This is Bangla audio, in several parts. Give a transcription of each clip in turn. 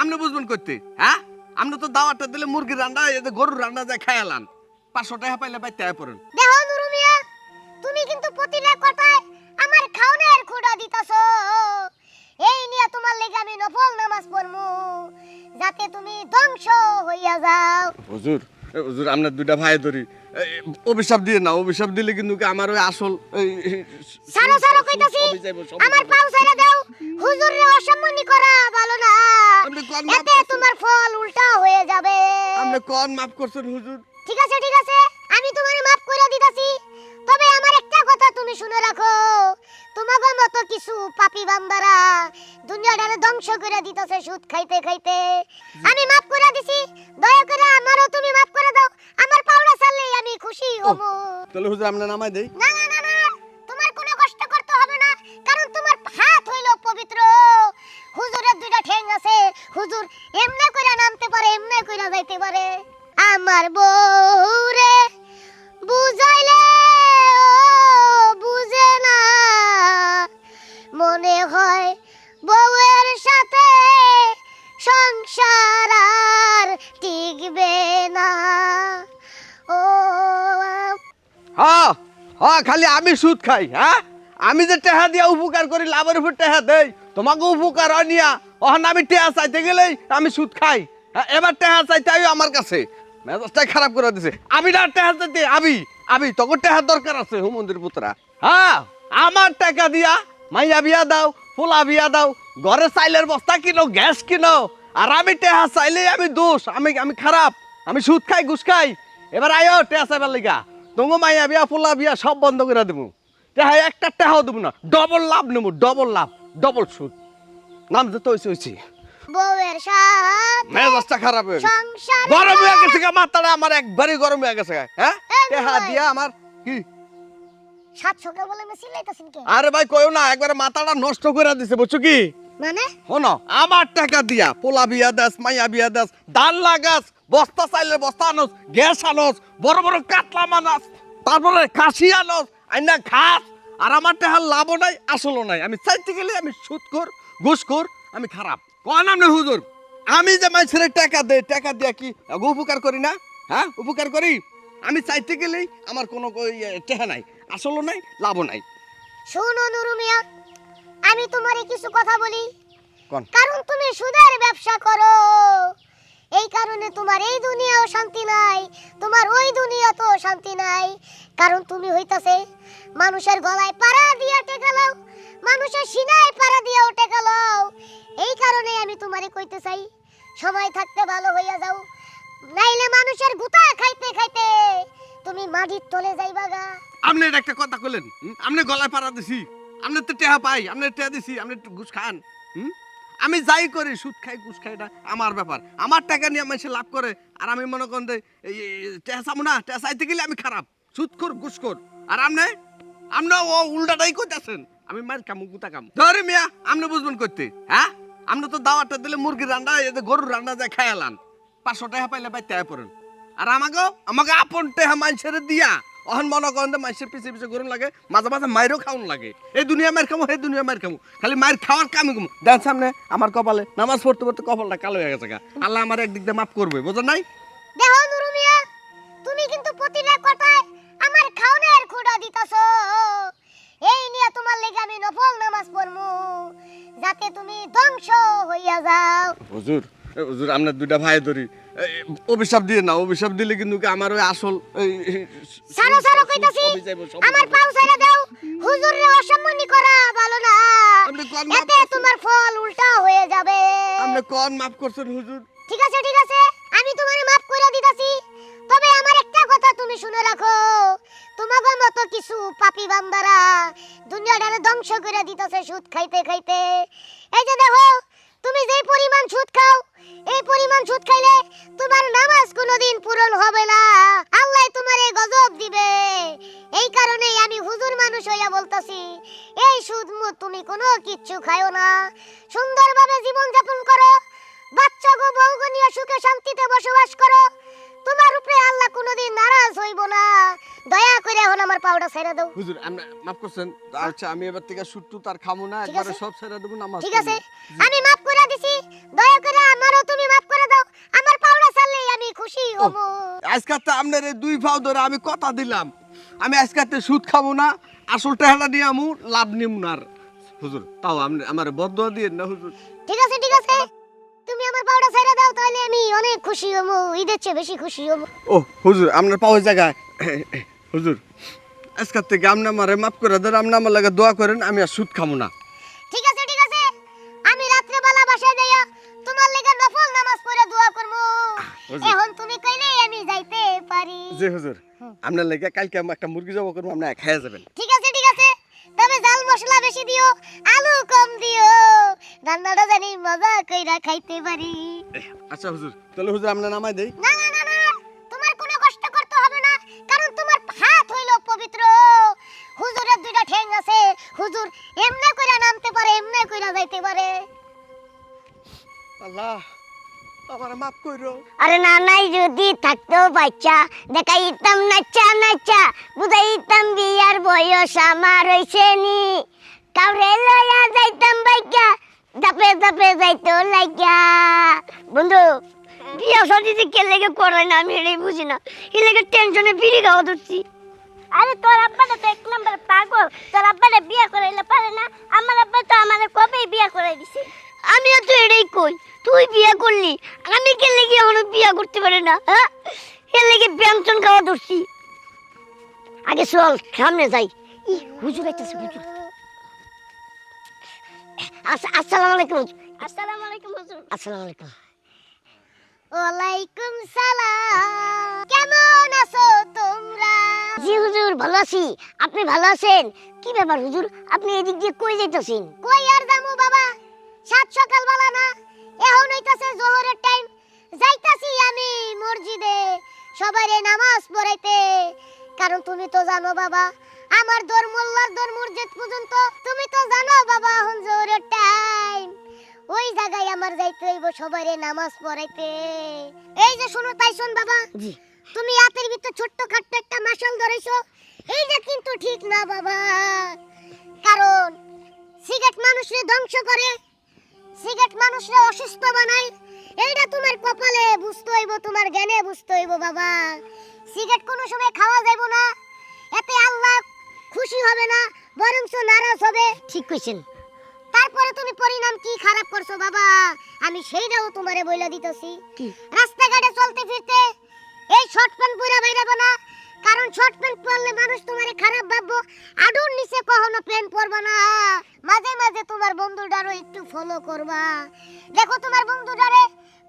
আপনি বুঝবেন করতে হ্যাঁ? আপনি তো দাওয়াতটা দিলে মুরগির রান্না এই যে গরুর রান্না যায় খায়ালান পাঁচশো টাকা পাইলে বাইতে আয় পড়েন। দেখো নুরু মিয়া তুমি কিন্তু প্রতিটা কথায় আমার খাওনের খুঁড়া দিতাছ। এই নিয়ে তোমার লেগে আমি নফল নামাজ পড়মু যাতে তুমি ধ্বংস হইয়া যাও। হুজুর হুজুর আপনার দুইটা ভাই ধরি। অভিশাপ দিয়ে না অভিশাপ দিলে কিন্তু কি আমার ওই আসল সারো সারো কইতাছি। আমার। পাও ছেড়ে দাও। হুজুরে অসম্মানী করা ভালো না। কোন মাপ এতে তোমার ফল উল্টা হয়ে যাবে। আপনি কোন মাফ করছেন হুজুর? ঠিক আছে ঠিক আছে। আমি তোমার মাফ করে দিতাছি। তবে আমার একটা কথা তুমি শুনে রাখো। তোমাদের মতো কিছু পাপী বান্দারা দুনিয়াটারে ধ্বংস করে দিতেছে সুদ খাইতে খাইতে। আমি মাফ করে দিছি। দয়া করে আমারও তুমি মাফ করে দাও। আমার পাওনা চাললে আমি খুশি হব। তাহলে হুজুর আপনার নামাই দেই? না না না আছে। হুজুর এমনে কইরা নামতে পারে, এমনে কইরা যাইতে পারে। আমার বউরে বুঝাইলে, ও বুঝে না। মনে হয় বউয়ের সাথে সংসার আর টিকবে না। ও হ্যাঁ হ্যাঁ খালি আমি সুদ খাই হ্যাঁ? আমি যে টেহা দিয়া উপকার করি, লাভের উপর টেহা দেই, তোমাকে উপকার হয় ওখানে আমি টেহা চাইতে গেলেই আমি সুদ খাই। হ্যাঁ, এবার টেহা চাইতে আইও আমার কাছে। মেজাজটাই খারাপ করে দিছে। আমি না টেহা চাইতে আমি আমি তোকে টেহার দরকার আছে হুমন্দির পুত্রা। হ্যাঁ আমার টাকা দিয়া মাইয়া বিয়া দাও পোলা বিয়া দাও ঘরে চাইলের বস্তা কিনো গ্যাস কিনো আর আমি টেহা চাইলেই আমি দোষ আমি আমি খারাপ আমি সুদ খাই ঘুষ খাই। এবার আয়ো টেহা চাইবার লিগা। তোমার মাইয়া বিয়া ফুলা বিয়া সব বন্ধ করে দেবো টেহা একটা টেহাও দেবো না ডবল লাভ নেব ডবল লাভ ডবল সুদ। নাম যেতে হয়েছে হয়েছে। বউয়ের সাথে মেজাজটা খারাপ হয়ে গেছে। গরম হয়ে গেছে মাথাটা আমার একবারই গরম হয়ে গেছে হ্যাঁ? এই টেহা দিয়া আমার কি? সাত সকাল বলে কে? আরে ভাই কইও না একবারে মাথাটা নষ্ট করে দিছে বুঝছ কি? মানে? শোনো আমার টাকা দিয়া পোলা বিয়া দাস মাইয়া বিয়া দাস ডাল লাগাস বস্তা চাইলে বস্তা আনস গ্যাস আনস বড় বড় কাতলা মানাস তারপরে কাশি আনস আইনা খাস আর আমার টাকা লাভও নাই আসলও নাই। আমি চাইতে গেলে আমি সুদ কর ঘুষ কর আমি খারাপ। কয় নাম নেই হুজুর? আমি যে মানুষের টাকা দেই টাকা দিয়া কি উপকার করি না? হ্যাঁ উপকার করি? আমি চাইতে গেলেই আমার কোনো টেহা নাই আসলও নাই লাভও নাই। শোনো নুরু মিয়া আমি তোমারে কিছু কথা বলি। কোন? কারণ তুমি সুদের ব্যবসা করো। এই কারণে তোমার এই দুনিয়াও শান্তি নাই তোমার ওই দুনিয়াতেও শান্তি নাই। কারণ তুমি হইতাছে মানুষের গলায় পাড়া দিয়া টেকালাও মানুষের সিনায় পাড়া দিয়াও টেকালাও এই কারণে আমি তোমারে কইতে চাই, সময় থাকতে ভালো হইয়া যাও। নাইলে মানুষের গুতা খাইতে খাইতে তুমি মাটির তলে যাইবা গা। আপনি একটা কথা কইলেন আপনি গলায় পাড়া দিছি, আপনি তো টেহা পাই, আপনি টেহা দিছি, আপনি একটু ঘুষ খান? আমি যাই করি, সুদ খাই, ঘুষ খাই, এটা আমার ব্যাপার। আমার টাকা নিয়ে মানুষ লাভ করে, আর আমি মনে করেন টেহা চাবো না, টেহা চাইতে গেলে আমি খারাপ। সুদ কর ঘুষ কর আর আপনি আপনি ও উল্টাটাই কইতাছেন। আমি মার কামু গুতা কাম ধরে মিয়া আপনি বুঝবেন করতে হ্যাঁ? আপনি তো দাওয়াতটা দিলে মুরগির রান্না এই যে গরুর রান্না যায় খায়ালান পাঁচশো টাকা পাইলে বাইতে পড়েন। আর আমাকে আমাকে আপন টেহা মানুষের দিয়া অহন মনে করেন মানুষের পিছে পিছে গরম লাগে মাঝে মাঝে মায়েরও খাওয়ান লাগে। এই দুনিয়া মায়ের খামো এই দুনিয়া মায়ের খামো। খালি মায়ের খাওয়ার কামে কমো দেন সামনে আমার কপালে নামাজ পড়তে পড়তে কপালটা কালো হয়ে গেছে গা। আল্লাহ আমার একদিক দিয়ে মাফ করবে বোঝা নাই? দেখো নুরু মিয়া তুমি কিন্তু প্রতিটা কথায় আমার খাওনের খুঁড়া দিতাছ। এই নিয়ে তোমার লেগে আমি নফল নামাজ পড়মু যাতে তুমি ধ্বংস হইয়া যাও হুজুর হুজুর আপনার দুইটা ভাই ধরি অভিশাপ দিয়ে না অভিশাপ দিলে কিন্তু কি আমার ওই আসল সারো সারো কইতাছি আমার। পাও ছেড়ে দাও হুজুরে অসম্মানী করা ভালো না এতে তোমার ফল উল্টা হয়ে যাবে আপনি কোন মাফ করছেন হুজুর ঠিক আছে ঠিক আছে আমি তোমারে মাফ করে দিতাছি তবে আমার তুমি শুনে রাখো তোমাদের মতো কিছু পাপী বান্দারা দুনিয়াটারে ধ্বংস করে দিতেছে সুদ খাইতে খাইতে। এই যে দেখো, তুমি যেই পরিমাণ সুদ খাও, এই পরিমাণ সুদ খাইলে তোমার নামাজ কোনোদিন পূরণ হবে না। আল্লাহ তোমারে গজব দিবে। এই কারণেই আমি হুজুর মানুষ হইয়া বলতাছি, এই সুদ মুদ তুমি কোনো কিচ্ছু খাইও না। সুন্দরভাবে জীবন যাপন করো, বাচ্চা গো, বউ গো নিয়ে সুখে শান্তিতে বসবাস করো। তোমার উপরে আল্লাহ কোনোদিন নারাজ হইব না। দয়া করে এখন আমার পাউডার ছেড়ে দাও। হুজুর আমি মাফ করছেন আচ্ছা আমি এবার থেকে সুট্টু তার খামু না একবারে সব ছেড়ে দেব নামাজ ঠিক আছে। আমি মাফ করে দিছি। দয়া করে আমারও তুমি মাফ করে দাও। আমার পাউডার ছাড়লেই আমি খুশি হব। আজকে তো আপনার এই দুই পাও ধরে আমি কথা দিলাম। আমি আজকে তো সুদ খাব না আসল টাকাটা দিয়ে আমু লাভ নিমুনার হুজুর তাও আপনি আমার বদ দিয়ে না হুজুর। ঠিক আছে ঠিক আছে। তুমি আমার পাউডা ছাইরা দাও তাহলে আমি অনেক খুশি হব ঈদের চেয়ে বেশি খুশি হব। ও হুজুর আপনার পাওয়ার জায়গায়। হুজুর আজকাল থেকে আপনি আমারে মাফ করে দেন আপনি আমার লাগে দোয়া করেন আমি আর সুদ খাব না। ঠিক আছে ঠিক আছে। আমি রাত্রে বেলা বাসায় যাইয়া তোমার লেগে নফল নামাজ পড়ে দোয়া করব। এখন তুমি কইলেই আমি যাইতে পারি। জি হুজুর। আপনার লাগে কালকে আমি একটা মুরগি জবা করব আপনি খাইয়া যাবেন। ঠিক আছে ঠিক আছে তবে জাল মশলা বেশি দিও আলু কম দিও রান্নাটা জানি মজা কইরা খাইতে পারি আচ্ছা হুজুর তাহলে হুজুর আপনার নামাই দেই না না না না তোমার কোনো কষ্ট করতে হবে না কারণ তোমার হাত হইল পবিত্র হুজুরের দুইটা ঠ্যাং আছে হুজুর এমনে কইরা নামতে পারে এমনে কইরা যাইতে পারে আল্লাহ আমার মাফ আরে না নাই যদি থাকতো বাচ্চা দেখাইতাম নাচা নাচা বুঝাইতাম বিয়ার বয়স আমার হইছে নি কাউরে লয়া যাইতাম বাইকা দাপে দাপে যাইতো লাইকা বন্ধু বিয়া শাদি যে কে লেগে করে না আমি এটাই বুঝি না। এ লেগে টেনশনে বিড়ি খাওয়া ধরছি। আরে তোর আব্বাটা তো এক নম্বর পাগল। তোর আব্বাটা বিয়া করাইলে পারে না আমার আব্বা তো আমার কবেই বিয়া করাই দিছে? আমিও তো এটাই কই তুই বিয়া করলি আমি কে লেগে এখনও বিয়া করতে পারে না হ্যাঁ? এর লেগে ব্যঞ্জন খাওয়া ধরছি? আগে চল সামনে যাই। ই হুজুর আস- আসসালামু আলাইকুম হুজুর। আসসালামু আলাইকুম হুজুর। আসসালামু আলাইকুম। ওয়ালাইকুম সালাম। কেমন আছো তোমরা? জি হুজুর ভালো আছি। আপনি ভালো আছেন? কি ব্যাপার হুজুর? আপনি এদিক দিয়ে কই যাইতাছেন? কই আর যামু বাবা? সাত সকাল বেলা না? এখন হইতাছে জোহরের টাইম যাইতাছি আমি মসজিদে। সবারে নামাজ পড়াইতে। কারণ তুমি তো জানো বাবা আমার দর মোল্লার দর মসজিদ পর্যন্ত তুমি তো জানো বাবা এখন জোহরের টাইম ওই জায়গায় আমার যাইতে হইব সবারে নামাজ পড়াইতে। এই যে শোনো তাইসন বাবা। জি। তুমি হাতের ভিতর ছোট্ট খাট্ট একটা মাসাল ধরেছো এইটা কিন্তু ঠিক না বাবা। কারণ সিগারেট মানুষরে ধ্বংস করে সিগারেট মানুষরে অসুস্থ বানায় এইটা তোমার কপালে বুঝতে হইব তোমার জ্ঞানে বুঝতে হইব বাবা। সিগারেট কোনো সময় খাওয়া যাইব না এতে আল্লাহ খুশি হবে না বরঞ্চ নারাজ হবে। ঠিক কইছেন। তারপরে তুমি পরিণাম কি খারাপ করছ বাবা? আমি সেইটাও তোমারে বইলা দিতেছি। রাস্তাঘাটে চলতে ফিরতে এই শর্ট প্যান্ট পরে বাইরাবো না কারণ শর্ট প্যান্ট পরলে মানুষ তোমারে খারাপ ভাববো। আডুর নিচে কখনো প্যান্ট পরবা না। মাঝে মাঝে তোমার বন্ধুটারও একটু ফলো করবা। দেখো তোমার বন্ধুটারে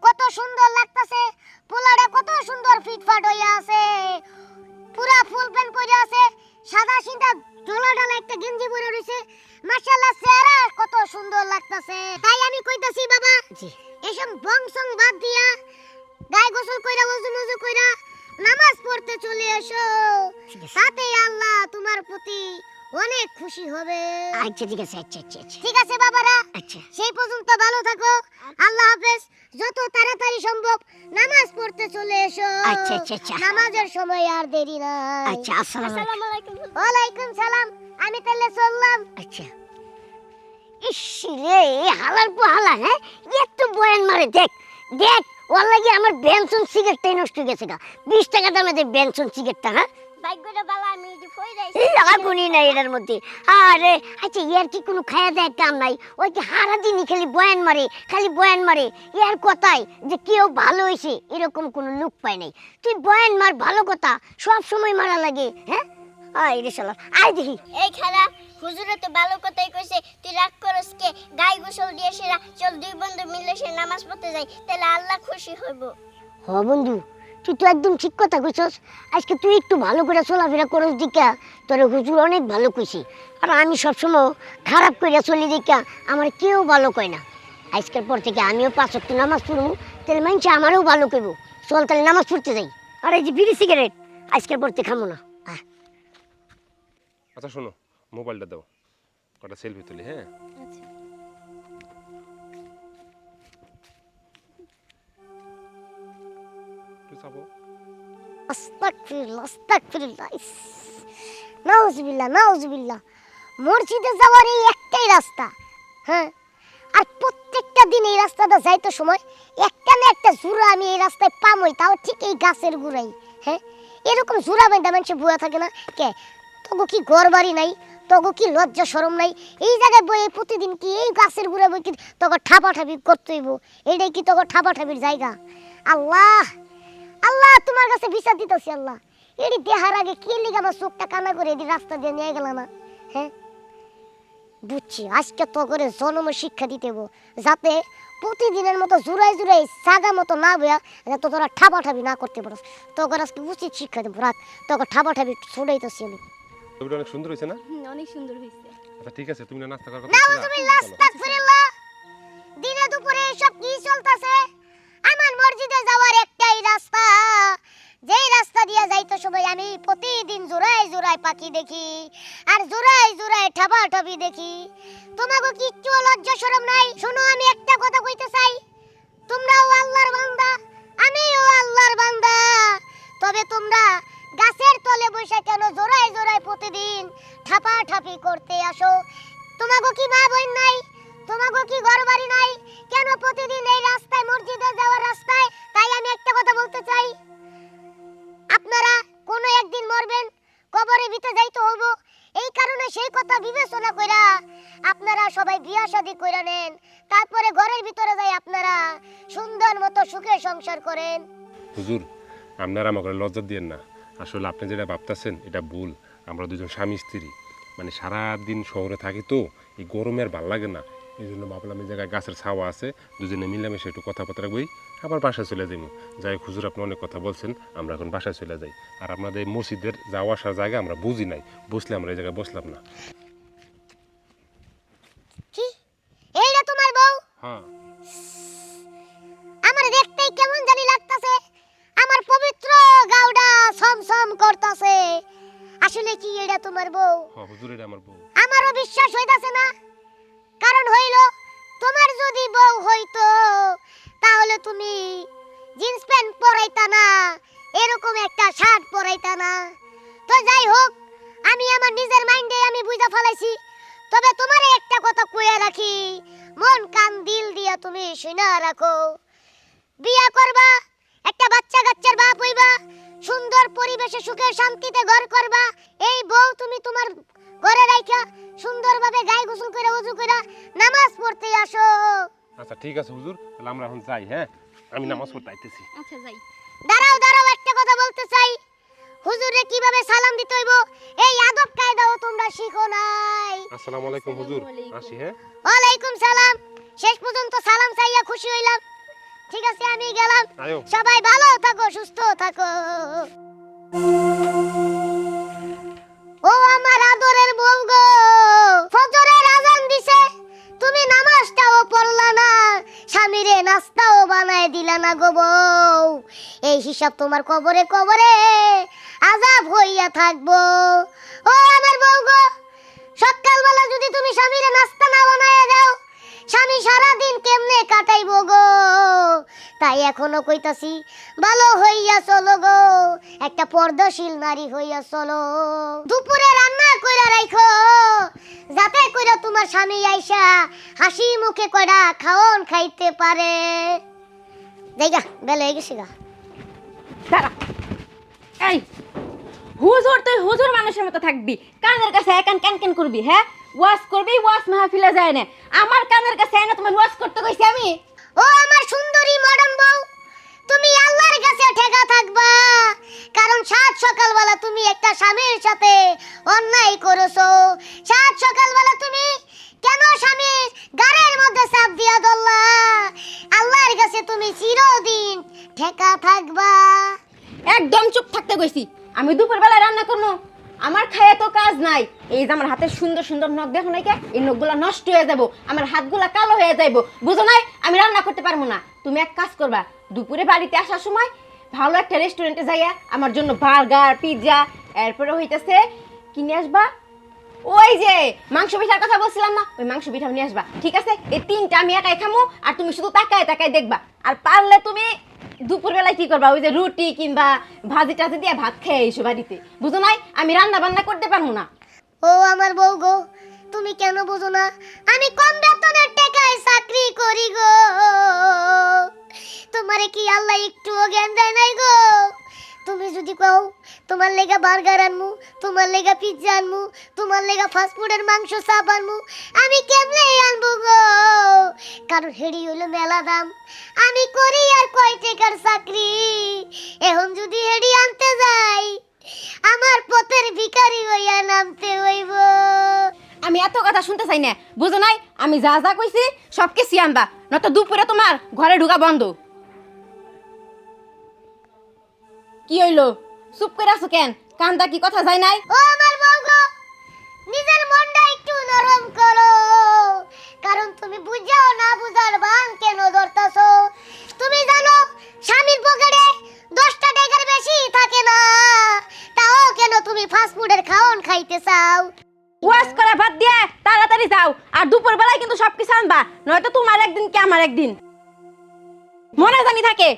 কত সুন্দর লাগতাছে। পোলারে কত সুন্দর ফিটফাট হইয়া আছে। পুরা ফুল প্যান্ট পরে আছে। সাদা সিধা ঢোলা ঢালা একটা গেঞ্জি পরে রইছে মাশাআল্লাহ চেহারা কত সুন্দর লাগতাছে। তাই আমি কইতাছি বাবা জি। এসব বংশং বাদ দিয়া গায়ে গোসল কইরা ওযু মজু কইরা নামাজ পড়তে চলে এসো। তাতে আল্লাহ তোমার প্রতি অনেক খুশি হবে। আচ্ছা ঠিক আছে আচ্ছা আচ্ছা আচ্ছা। ঠিক আছে বাবারা। আচ্ছা। সেই পর্যন্ত ভালো থাকো। আল্লাহ হাফেজ। যত তাড়াতাড়ি সম্ভব নামাজ পড়তে চলে এসো। আচ্ছা, আচ্ছা, আচ্ছা। নামাজের সময় আর দেরি নাই আচ্ছা আসসালামু আলাইকুম। ওয়ালাইকুম সালাম। আমি তাহলে চললাম। আচ্ছা। ইস রে এই হালার পো হালা হ্যাঁ? এত বয়ান মারে দেখ দেখ ওর লাগে আমার বেনসন সিগারেটটাই নষ্ট হয়ে গেছে গা। বিশ টাকা দামে দেখ বেনসন সিগারেটটা হ্যাঁ? ভাগ্যটা বালা আমি যে ফই যাইছি আগুনই নাই এটার মধ্যে। আরে আচ্ছা ইয়ার কি কোনো খায়া দেয় কাম নাই? ওই হারা দিনই খালি বয়ান মারে খালি বয়ান মারে। ইয়ার কথাই যে কেউ ভালো হয়েছে এরকম কোনো লোক পায় নাই। তুই বয়ান মার ভালো কথা সব সময় মারা লাগে হ্যাঁ? আয় রে শালা আয় দেখি। এই খালা হুজুরে তো ভালো কথাই কইছে তুই রাগ করস কে? গাই গোসল দিয়ে সেরা চল দুই বন্ধু মিলে সে নামাজ পড়তে যাই তাহলে আল্লাহ খুশি হইব। হ বন্ধু তুই তো একদম ঠিক কথা কইছস। আজকে তুই একটু ভালো করে চলাফেরা করস দিকা। তোর হুজুর অনেক ভালো কইছি। আর আমি সবসময় খারাপ করে চলি দিকা। আমার কেউ ভালো কয় না। আজকের পর থেকে আমিও পাঁচ ওয়াক্ত নামাজ পড়ব। তাহলে মানছে আমারও ভালো কইব। চল তাহলে নামাজ পড়তে যাই। আর এই যে বিড়ি সিগারেট আজকের পর থেকে খামো না। আচ্ছা শোনো মোবাইলটা দাও। কটা সেলফি তুলি হ্যাঁ? নাউজুবিল্লাহ নাউজুবিল্লাহ। মসজিদে যাওয়ার এই একটাই রাস্তা হ্যাঁ? আর প্রত্যেকটা দিন এই রাস্তাটা সময়, একটা না একটা আমি এই রাস্তায় পামই, তাও ঠিক এই গাছের হ্যাঁ? এরকম বেঁধা মানুষে বুয়া থাকে না, কে? তগো কি ঘর বাড়ি নাই তগো কি লজ্জা শরম নাই, এই জায়গায় বই প্রতিদিন কি এই গাছের গুড়া বই কি তগো ঠাপা ঠাপি করতে হইব এটাই কি তগো ঠাপা ঠাপির জায়গা? আল্লাহ! আল্লাহ তোমার কাছে বিচার দিতেছি আল্লাহ। এটি দেহার আগে কি লিগে আমার চোখটা কানা করে এটি রাস্তা দিয়ে নিয়ে গেল না হ্যাঁ? বুঝছি আজকে তো করে জন্ম শিক্ষা দিতে যাতে প্রতিদিনের মতো জুড়াই জুড়াই সাগা মতো না বয়া যাতে তোরা ঠাপা ঠাপি না করতে পারো তোকে আজকে উচিত শিক্ষা দেবো রাত তোকে ঠাপা ঠাপি ছড়াইতেছি আমি। ছবিটা অনেক সুন্দর হয়েছে না? অনেক সুন্দর হয়েছে আচ্ছা ঠিক আছে তুমি না নাস্তা করার কথা দিনে দুপুরে সব কি চলতেছে? আমার মসজিদে যাওয়ার রাস্তা যেই রাস্তা দিয়ে যাইতো সময় আমি প্রতিদিন জোড়ায় জোড়ায় পাখি দেখি আর জোড়ায় জোড়ায় ঠাবা ঠাবি দেখি। তোমাকে কিচ্ছু লজ্জা শরম নাই। শোনো, আমি একটা কথা কইতে চাই। তোমরাও আল্লাহর বান্দা, আমিও আল্লাহর বান্দা। তবে তোমরা গাছের তলে বসে কেন জোড়ায় জোড়ায় প্রতিদিন ঠাপা ঠাপি করতে আসো? করেন। হুজুর, আপনারা আমাকে লজ্জা দিয়েন না। আসলে আপনি যেটা ভাবতেছেন, এটা ভুল। আমরা দুজন স্বামী স্ত্রী। মানে সারা দিন শহরে থাকি তো, এই গরমে আর ভালো লাগে না। এই জন্য ভাবলাম এই জায়গায় গাছের ছাওয়া আছে, দুজনে মিলামিশে একটু কথাবার্তা বই আবার বাসায় চলে যাব যাই হুজুর আপনি অনেক কথা বলছেন, আমরা এখন বাসায় চলে যাই। আর আপনাদের মসজিদের যাওয়া আসার জায়গা আমরা বুঝি নাই। বসলে আমরা এই জায়গায় বসলাম না। কি এটা তোমার বউ? হ্যাঁ হুজুর এটা আমার বউ। আমারও বিশ্বাস হইতাছে না। কারণ হইল তোমার যদি বউ হইতো তাহলে তুমি জিন্স প্যান্ট পরাইতা না এরকম একটা শার্ট পরাইতা না। তো যাই হোক আমি আমার নিজের মাইন্ডে আমি বুঝা ফেলাইছি। তবে তোমারে একটা কথা কইয়া রাখি মন কান দিল দিয়া তুমি শুনা রাখো। বিয়া করবা পরিবেশে সুখে শান্তিতে ঘর করবা। এই বউ তুমি তোমার ঘরে রাইখা সুন্দরভাবে গায়ে গোসল করে ওযু করে নামাজ পড়তে আসো। আচ্ছা ঠিক আছে হুজুর তাহলে আমরা এখন যাই হ্যাঁ? আমি নামাজ পড়তে আইতেছি। আচ্ছা যাই। দাঁড়াও দাঁড়াও একটা কথা বলতে চাই। হুজুরে কীভাবে সালাম দিতে হইব? এই আদব কায়দাও তোমরা শিখো নাই। আসসালামু আলাইকুম হুজুর। আসি হ্যাঁ? ওয়ালাইকুম সালাম। শেষ পর্যন্ত সালাম চাইয়া খুশি হইলাম। ঠিক আছে আমি গেলাম। সবাই ভালো থাকো সুস্থ থাকো। ও আমার আদরের বউ গো, ফজরের আজান দিছে। তুমি নামাজটাও পড়লা না, স্বামীরে নাস্তাও বানায় দিলা না গো বউ। এই হিসাব তোমার কবরে কবরে আজাব হইয়া থাকব। ও আমার বউ গো, সকালবেলা যদি তুমি স্বামীরে নাস্তা না বানায় দাও স্বামী সারাদিন কেমনে কাটাইবো গো? তাই এখনও কইতাছি, ভালো হইয়া চলো গো। একটা পর্দাশীল নারী হইয়া চলো। দুপুরে রান্না কইরা রাখো যাতে কইরা তোমার স্বামী আইসা হাসি মুখে কইরা খাওন খাইতে পারে। যাইগা, বেলা হয়ে গেছে গা। দাঁড়া। এই, হুজুর তুই হুজুর মানুষের মতো থাকবি। কানের কাছে একান ক্যান ক্যান করবি হ্যাঁ? ওয়াশ করবি ওয়াশ মাহফিলে যায় না। আমার কানের কাছে এনে তোমার ওয়াশ করতে কইছি আমি। ও আমার সুন্দরী মডার্ন বউ তুমি আল্লাহর কাছে ঠেকা থাকবা। কারণ সাত সকালবেলা তুমি একটা স্বামীর সাথে অন্যায় করেছ। সাত সকালবেলা তুমি কেন স্বামীর গাড়ির মধ্যে চাপ দিয়া দল্লা আল্লাহর কাছে তুমি চিরদিন ঠেকা থাকবা। একদম চুপ থাকতে কইছি। আমি দুপুর বেলা রান্না করব। আমার খায়ে তো কাজ নাই। এই যে আমার হাতের সুন্দর সুন্দর নখ, দেখো নাই কে? এই নখগুলা নষ্ট হয়ে যাব। আমার হাতগুলা কালো হয়ে যাইব। বুঝো নাই? আমি রান্না করতে পারব না। তুমি এক কাজ করবা, দুপুরে বাড়িতে আসার সময় ভালো একটা রেস্টুরেন্টে যাইয়া আমার জন্য বার্গার পিৎজা এরপরে হইতেছে কিনে আসবা? ওই যে মাংস পিঠার কথা বলছিলাম না, ওই মাংস পিঠা নিয়ে আসবা। ঠিক আছে? এই তিনটা আমি একাই খামো, আর তুমি শুধু তাকায় তাকায় দেখবা। আর পারলে তুমি দুপুরবেলায় কি করবা? ওই যে রুটি কিংবা ভাজি টাজি দিয়ে ভাত খেয়ে এসো বাড়িতে। বুঝো নাই? আমি রান্না বান্না করতে পারব না। ও আমার বউ গো, তুমি কেন বুঝো না? আমি কম বেতনের টাকায় চাকরি করি গো। তোমারে কি আল্লাহ একটুও জ্ঞান দেয় নাই গো? তুমি যদি কও তোমার লেগা বার্গার আনমু, তোমার লেগা পিৎজা আনমু, তোমার লেগা ফাস্ট ফুডের মাংস সাপ আনমু। আমি কেমনে আনব গো? কারণ হেডি হইল মেলা দাম। আমি করি আর কয় টাকার চাকরি? এখন যদি হেডি আনতে যাই, আমার পথের ভিখারি হইয়া নামতে হইব। আমি এত কথা শুনতে চাই না, বুঝো নাই? আমি যা যা কইছি, সব কিছু আনবা। নয়তো দুপুরে তোমার ঘরে ঢুকা বন্ধ। কি হইল? চুপ করে আছো কেন? কান্দা কি কথা যায় নাই? ও আমার বউ গো নিজের মনটা একটু নরম করো। কারণ তুমি বুঝাও না বুঝার বান কেন ধরতাছো? তুমি জানো স্বামীর পকেটে দশটা টাকার বেশি থাকে না। তাও কেন তুমি ফাস্ট ফুডের খাওন খাইতে চাও? ওয়াশ করে ভাত দিয়ে তাড়াতাড়ি যাও আর দুপুর বেলায় কিন্তু সব কিছু আনবা নয়তো তোমার একদিন কি আমার একদিন। মনে জানি থাকে